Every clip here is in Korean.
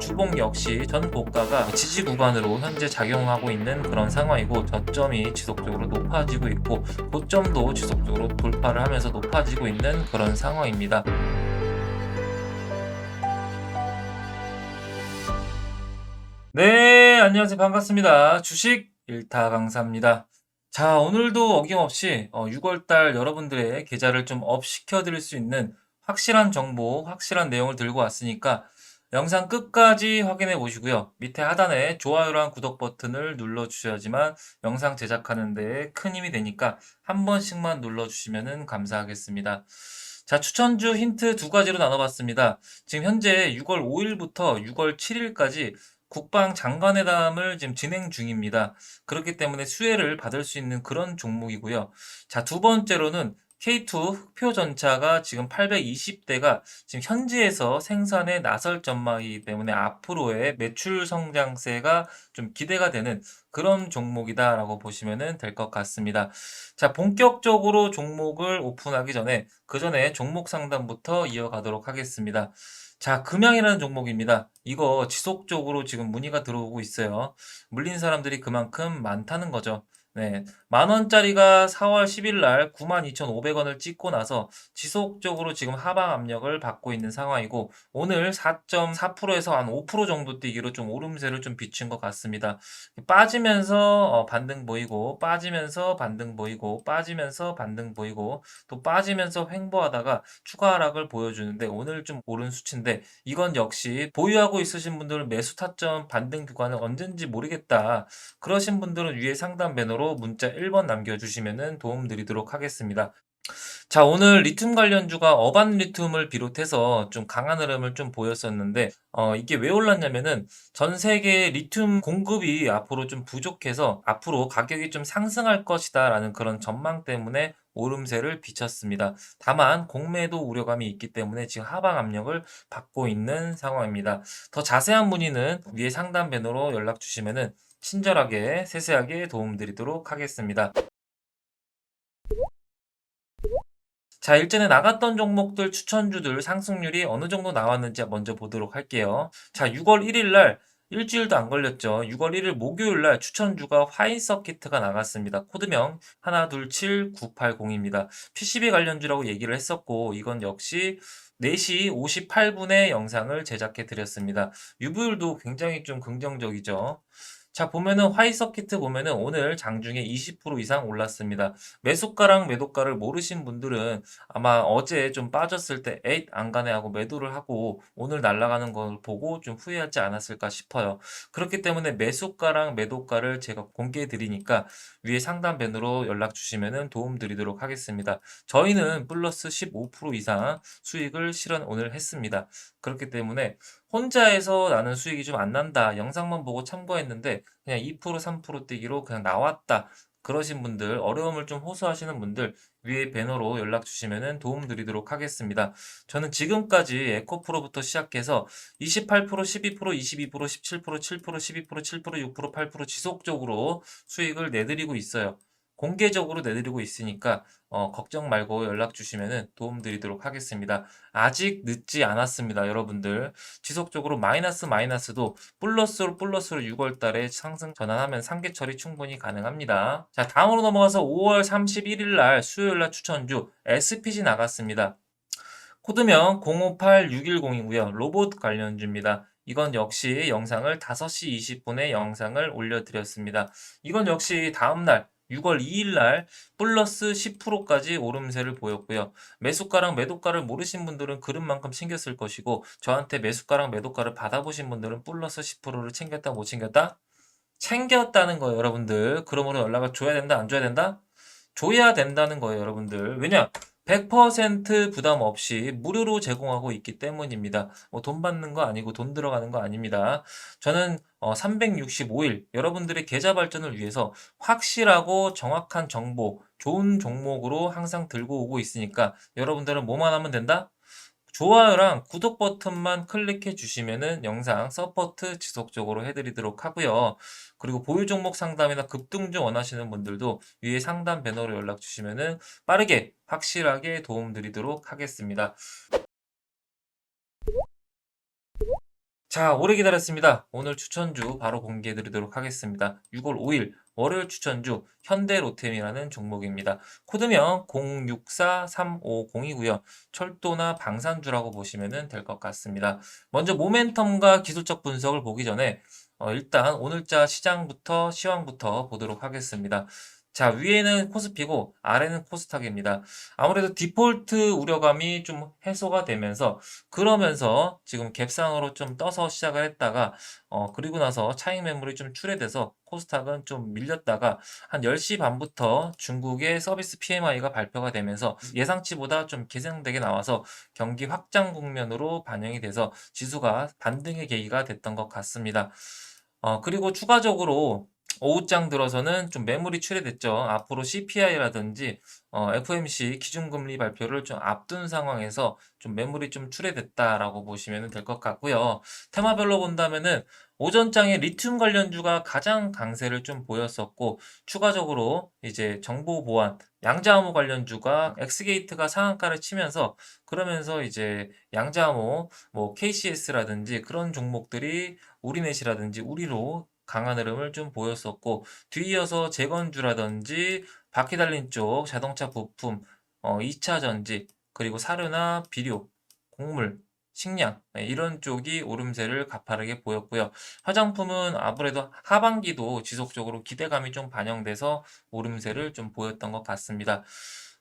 주봉 역시 전 고가가 지지 구간으로 현재 작용하고 있는 그런 상황이고 저점이 지속적으로 높아지고 있고 고점도 지속적으로 돌파를 하면서 높아지고 있는 그런 상황입니다. 네, 안녕하세요. 반갑습니다. 주식 일타 강사입니다. 자, 오늘도 어김없이 6월달 여러분들의 계좌를 좀 업 시켜 드릴 수 있는 확실한 정보, 확실한 내용을 들고 왔으니까 영상 끝까지 확인해 보시고요. 밑에 하단에 좋아요랑 구독 버튼을 눌러 주셔야지만 영상 제작하는 데 큰 힘이 되니까 한 번씩만 눌러 주시면 감사하겠습니다. 자, 추천주 힌트 두 가지로 나눠봤습니다. 지금 현재 6월 5일부터 6월 7일까지 국방 장관회담을 지금 진행 중입니다. 그렇기 때문에 수혜를 받을 수 있는 그런 종목이고요. 자, 두 번째로는 K2 흑표 전차가 지금 820대가 지금 현지에서 생산에 나설 전망이기 때문에 앞으로의 매출 성장세가 좀 기대가 되는 그런 종목이다라고 보시면 될 것 같습니다. 자, 본격적으로 종목을 오픈하기 전에 그 전에 종목 상담부터 이어가도록 하겠습니다. 자, 금양이라는 종목입니다. 이거 지속적으로 지금 문의가 들어오고 있어요. 물린 사람들이 그만큼 많다는 거죠. 네. 만 원짜리가 4월 10일 날 92,500원을 찍고 나서 지속적으로 지금 하방 압력을 받고 있는 상황이고 오늘 4.4%에서 한 5% 정도 뛰기로 좀 오름세를 좀 비춘 것 같습니다. 빠지면서 어, 반등 보이고 빠지면서 반등 보이고 빠지면서 반등 보이고 또 빠지면서 횡보하다가 추가 하락을 보여주는데 오늘 좀 오른 수치인데 이건 역시 보유하고 있으신 분들은 매수 타점 반등 구간은 언젠지 모르겠다. 그러신 분들은 위에 상담 배너로 문자 1번 남겨주시면 도움 드리도록 하겠습니다. 자, 오늘 리튬 관련주가 어반 리튬을 비롯해서 좀 강한 흐름을 좀 보였었는데, 어, 이게 왜 올랐냐면은 전 세계 리튬 공급이 앞으로 좀 부족해서 앞으로 가격이 좀 상승할 것이다라는 그런 전망 때문에 오름세를 비쳤습니다. 다만 공매도 우려감이 있기 때문에 지금 하방 압력을 받고 있는 상황입니다. 더 자세한 문의는 위에 상담 배너로 연락 주시면은 친절하게 세세하게 도움드리도록 하겠습니다. 자, 일전에 나갔던 종목들 추천주들 상승률이 어느 정도 나왔는지 먼저 보도록 할게요. 자, 6월 1일 날 일주일도 안 걸렸죠. 6월 1일 목요일 날 추천주가 화인 서키트가 나갔습니다. 코드명 127980입니다. PCB 관련주라고 얘기를 했었고 이건 역시 4시 58분에 영상을 제작해 드렸습니다. 유불도 굉장히 좀 긍정적이죠. 자, 보면은 화이 서키트 보면은 오늘 장중에 20% 이상 올랐습니다. 매수가랑 매도가를 모르신 분들은 아마 어제 좀 빠졌을 때 에잇 안 가네 하고 매도를 하고 오늘 날아가는 걸 보고 좀 후회하지 않았을까 싶어요. 그렇기 때문에 매수가랑 매도가를 제가 공개해 드리니까 위에 상담 밴으로 연락 주시면은 도움 드리도록 하겠습니다. 저희는 플러스 15% 이상 수익을 실현 오늘 했습니다. 그렇기 때문에 혼자 해서 나는 수익이 좀 안 난다. 영상만 보고 참고했는데 그냥 2% 3% 뛰기로 그냥 나왔다. 그러신 분들, 어려움을 좀 호소하시는 분들 위에 배너로 연락 주시면 도움 드리도록 하겠습니다. 저는 지금까지 에코프로부터 시작해서 28%, 12%, 22%, 17%, 7%, 12%, 7%, 6%, 8% 지속적으로 수익을 내드리고 있어요. 공개적으로 내드리고 있으니까 어, 걱정 말고 연락 주시면 도움 드리도록 하겠습니다. 아직 늦지 않았습니다, 여러분들. 지속적으로 마이너스 마이너스도 플러스로 플러스로 6월 달에 상승 전환하면 상계 처리 충분히 가능합니다. 자, 다음으로 넘어가서 5월 31일 날 수요일 날 추천주 SPG 나갔습니다. 코드명 058610이고요. 로봇 관련주입니다. 이건 역시 영상을 5시 20분에 영상을 올려드렸습니다. 이건 역시 다음날 6월 2일 날 플러스 10%까지 오름세를 보였고요. 매수가랑 매도가를 모르신 분들은 그릇만큼 챙겼을 것이고 저한테 매수가랑 매도가를 받아보신 분들은 플러스 10%를 챙겼다 못 챙겼다? 챙겼다는 거예요, 여러분들. 그러므로 연락을 줘야 된다, 안 줘야 된다? 줘야 된다는 거예요, 여러분들. 왜냐? 100% 부담 없이 무료로 제공하고 있기 때문입니다. 뭐 돈 받는 거 아니고 돈 들어가는 거 아닙니다. 저는 어, 365일 여러분들의 계좌 발전을 위해서 확실하고 정확한 정보, 좋은 종목으로 항상 들고 오고 있으니까 여러분들은 뭐만 하면 된다? 좋아요랑 구독 버튼만 클릭해 주시면은 영상 서포트 지속적으로 해드리도록 하고요. 그리고 보유 종목 상담이나 급등주 원하시는 분들도 위에 상담 배너로 연락 주시면은 빠르게 확실하게 도움 드리도록 하겠습니다. 자, 오래 기다렸습니다. 오늘 추천주 바로 공개해 드리도록 하겠습니다. 6월 5일 월요일 추천주 현대로템이라는 종목입니다. 코드명 064350이고요. 철도나 방산주라고 보시면 될 것 같습니다. 먼저 모멘텀과 기술적 분석을 보기 전에 어, 일단 오늘자 시장부터 시황부터 보도록 하겠습니다. 자, 위에는 코스피고 아래는 코스닥입니다. 아무래도 디폴트 우려감이 좀 해소가 되면서 그러면서 지금 갭상으로 좀 떠서 시작을 했다가 어 그리고 나서 차익 매물이 좀 출회돼서 코스닥은 좀 밀렸다가 한 10시 반부터 중국의 서비스 PMI가 발표가 되면서 예상치보다 좀 개선되게 나와서 경기 확장 국면으로 반영이 돼서 지수가 반등의 계기가 됐던 것 같습니다. 어 그리고 추가적으로 오후장 들어서는 좀 매물이 출회됐죠. 앞으로 CPI라든지 어, FMC 기준금리 발표를 좀 앞둔 상황에서 좀 매물이 좀 출회됐다라고 보시면 될 것 같고요. 테마별로 본다면은 오전장에 리튬 관련주가 가장 강세를 좀 보였었고 추가적으로 이제 정보 보안 양자암호 관련주가 엑스게이트가 상한가를 치면서 그러면서 이제 양자암호 뭐 KCS라든지 그런 종목들이 우리넷이라든지 우리로 강한 흐름을 좀 보였었고 뒤이어서 재건주라든지 바퀴 달린 쪽 자동차 부품, 어, 2차 전지 그리고 사료나 비료, 곡물, 식량 네, 이런 쪽이 오름세를 가파르게 보였고요. 화장품은 아무래도 하반기도 지속적으로 기대감이 좀 반영돼서 오름세를 좀 보였던 것 같습니다.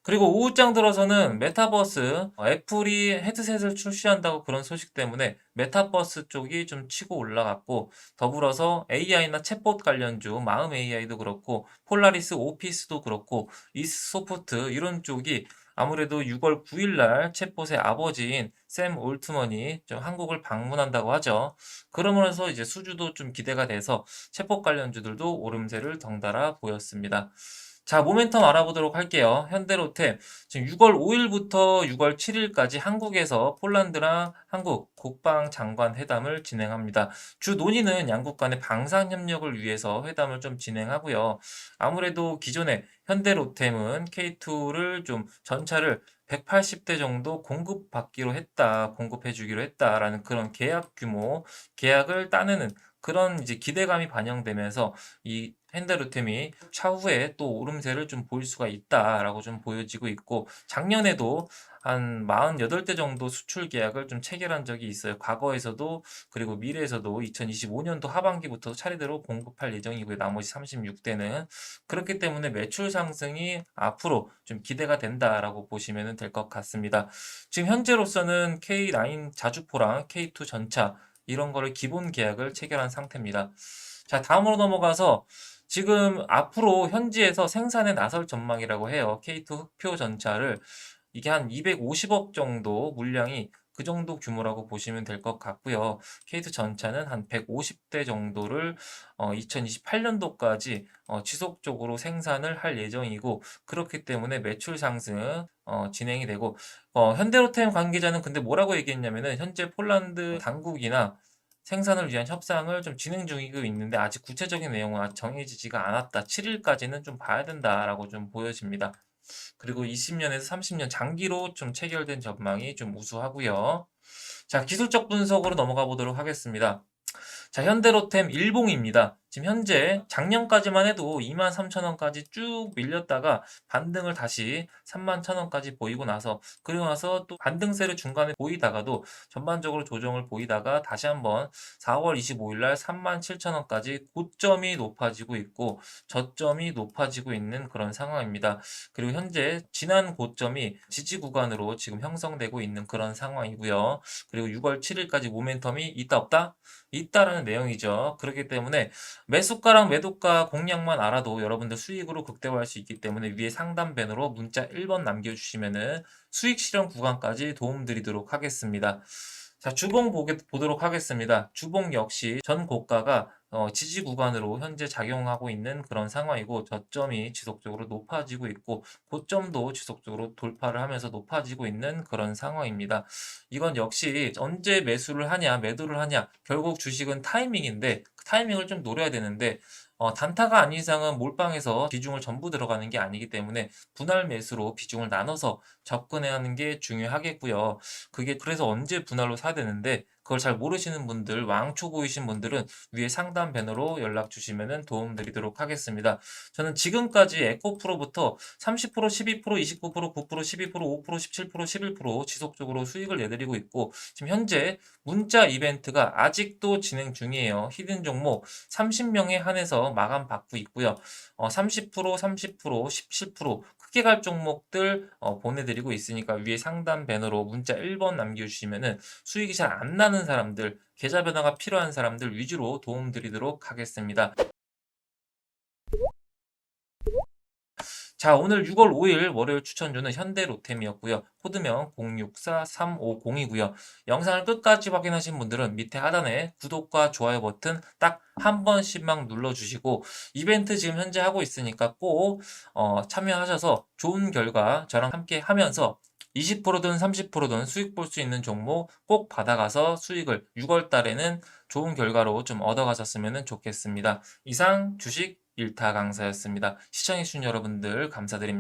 그리고 오후장 들어서는 메타버스, 어, 애플이 헤드셋을 출시한다고 그런 소식 때문에 메타버스 쪽이 좀 치고 올라갔고 더불어서 AI나 챗봇 관련주, 마음 AI도 그렇고 폴라리스 오피스도 그렇고 이소프트 이런 쪽이 아무래도 6월 9일 날 챗봇의 아버지인 샘 올트먼이 좀 한국을 방문한다고 하죠. 그러면서 이제 수주도 좀 기대가 돼서 챗봇 관련주들도 오름세를 덩달아 보였습니다. 자, 모멘텀 알아보도록 할게요. 현대로템. 지금 6월 5일부터 6월 7일까지 한국에서 폴란드랑 한국 국방 장관 회담을 진행합니다. 주 논의는 양국 간의 방산 협력을 위해서 회담을 좀 진행하고요. 아무래도 기존에 현대로템은 K2를 좀 전차를 180대 정도 공급받기로 했다, 공급해 주기로 했다라는 그런 계약 규모, 계약을 따내는 그런 이제 기대감이 반영되면서 이 핸드루템이 차후에 또 오름세를 좀 보일 수가 있다라고 좀 보여지고 있고 작년에도 한 48대 정도 수출 계약을 좀 체결한 적이 있어요. 과거에서도 그리고 미래에서도 2025년도 하반기부터 차례대로 공급할 예정이고요. 나머지 36대는 그렇기 때문에 매출 상승이 앞으로 좀 기대가 된다라고 보시면 될 것 같습니다. 지금 현재로서는 K9 자주포랑 K2 전차 이런 거를 기본 계약을 체결한 상태입니다. 자, 다음으로 넘어가서 지금 앞으로 현지에서 생산에 나설 전망이라고 해요. K2 흑표 전차를 이게 한 250억 정도 물량이 그 정도 규모라고 보시면 될 것 같고요. K2 전차는 한 150대 정도를 어, 2028년도까지 어, 지속적으로 생산을 할 예정이고 그렇기 때문에 매출 상승 어, 진행이 되고 어, 현대로템 관계자는 근데 뭐라고 얘기했냐면은 현재 폴란드 당국이나 생산을 위한 협상을 좀 진행 중이고 있는데 아직 구체적인 내용은 정해지지가 않았다. 7일까지는 좀 봐야 된다라고 좀 보여집니다. 그리고 20년에서 30년 장기로 좀 체결된 전망이 좀 우수하고요. 자, 기술적 분석으로 넘어가 보도록 하겠습니다. 자, 현대로템 일봉입니다. 지금 현재 작년까지만 해도 23,000원까지 쭉 밀렸다가 반등을 다시 31,000원까지 보이고 나서 그리고 나서 또 반등세를 중간에 보이다가도 전반적으로 조정을 보이다가 다시 한번 4월 25일 날 37,000원까지 고점이 높아지고 있고 저점이 높아지고 있는 그런 상황입니다. 그리고 현재 지난 고점이 지지 구간으로 지금 형성되고 있는 그런 상황이고요. 그리고 6월 7일까지 모멘텀이 있다 없다? 있다라는 내용이죠. 그렇기 때문에 매수가랑 매도가 공략만 알아도 여러분들 수익으로 극대화할 수 있기 때문에 위에 상단 밴으로 문자 1번 남겨주시면은 수익 실현 구간까지 도움드리도록 하겠습니다. 자, 주봉 보게, 보도록 하겠습니다. 주봉 역시 전 고가가 어, 지지 구간으로 현재 작용하고 있는 그런 상황이고 저점이 지속적으로 높아지고 있고 고점도 지속적으로 돌파를 하면서 높아지고 있는 그런 상황입니다. 이건 역시 언제 매수를 하냐 매도를 하냐 결국 주식은 타이밍인데 그 타이밍을 좀 노려야 되는데 어, 단타가 아닌 이상은 몰빵해서 비중을 전부 들어가는 게 아니기 때문에 분할 매수로 비중을 나눠서 접근해야 하는 게 중요하겠고요. 그게 그래서 언제 분할로 사야 되는데 그걸 잘 모르시는 분들, 왕초보이신 분들은 위에 상담 배너로 연락 주시면 도움 드리도록 하겠습니다. 저는 지금까지 에코프로부터 30%, 12%, 29%, 9%, 12%, 5%, 17%, 11% 지속적으로 수익을 내드리고 있고 지금 현재 문자 이벤트가 아직도 진행 중이에요. 히든 종목 30명에 한해서 마감 받고 있고요. 어, 30%, 30%, 17% 크게 갈 종목들 어, 보내드리고 있으니까 위에 상담 배너로 문자 1번 남겨주시면은 수익이 잘 안 나는 사람들, 계좌 변화가 필요한 사람들 위주로 도움 드리도록 하겠습니다. 자, 오늘 6월 5일 월요일 추천주는 현대로템이었고요. 코드명 064350이고요. 영상을 끝까지 확인하신 분들은 밑에 하단에 구독과 좋아요 버튼 딱 한 번씩만 눌러주시고 이벤트 지금 현재 하고 있으니까 꼭 어, 참여하셔서 좋은 결과 저랑 함께 하면서 20%든 30%든 수익 볼 수 있는 종목 꼭 받아가서 수익을 6월 달에는 좋은 결과로 좀 얻어가셨으면 좋겠습니다. 이상 주식 일타 강사였습니다. 시청해주신 여러분들 감사드립니다.